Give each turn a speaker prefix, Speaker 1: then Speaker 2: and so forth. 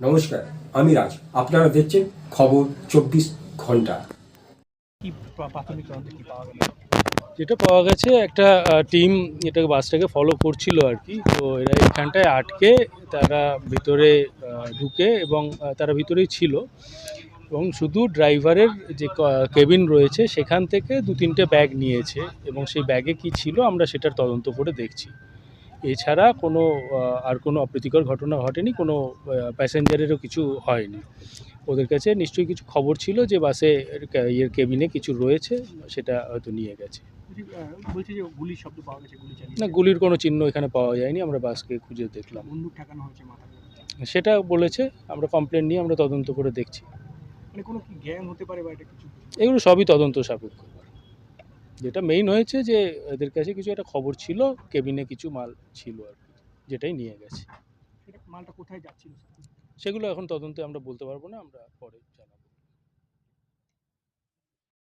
Speaker 1: নমস্কার আমি রাজ। আপনারা দেখছেন খবর চব্বিশ ঘণ্টা।
Speaker 2: কি প্রাথমিক তদন্তে কি পাওয়া গেল?
Speaker 3: যেটা পাওয়া গেছে একটা টিম এটাকে বাসটাকে ফলো করছিল আর কি তো এরা এখানটায় আটকে তারা ভিতরে ঢুকে এবং তারা ভিতরেই ছিল। এবং শুধু ড্রাইভারের যে কেবিন রয়েছে সেখান থেকে দু তিনটে ব্যাগ নিয়েছে। এবং সেই ব্যাগে কি ছিল আমরা সেটার তদন্ত করে দেখছি। এছাড়া কোনো আর কোনো অপ্রীতিকর ঘটনা ঘটেনি কোনো প্যাসেঞ্জারেরও কিছু হয়নি। ওদের কাছে নিশ্চয়ই কিছু খবর ছিল যে বাসে ইয়ের কেবিনে কিছু রয়েছে সেটা হয়তো নিয়ে গেছে।
Speaker 2: বলছি, যে গুলির শব্দ পাওয়া গেছে গুলি
Speaker 3: না গুলির কোনো চিহ্ন এখানে পাওয়া যায়নি আমরা বাসকে খুঁজে দেখলাম।
Speaker 2: বন্দুক ঠেকানো হয়েছে
Speaker 3: সেটা বলেছে আমরা কমপ্লেন নিয়ে আমরা তদন্ত করে দেখছি।
Speaker 2: মানে কোনো কি গ্যাং হতে পারে বা এটা কিছু?
Speaker 3: এগুলো সবই তদন্ত সাপেক্ষ। যেটা মেইন হয়েছে যে এদের কাছে কিছু একটা খবর ছিল কেবিনে কিছু মাল ছিল আর কি যেটাই নিয়ে গেছে।
Speaker 2: মালটা কোথায় যাচ্ছিল?
Speaker 3: সেগুলো এখন তদন্তে আমরা বলতে পারব না আমরা পরে জানাব।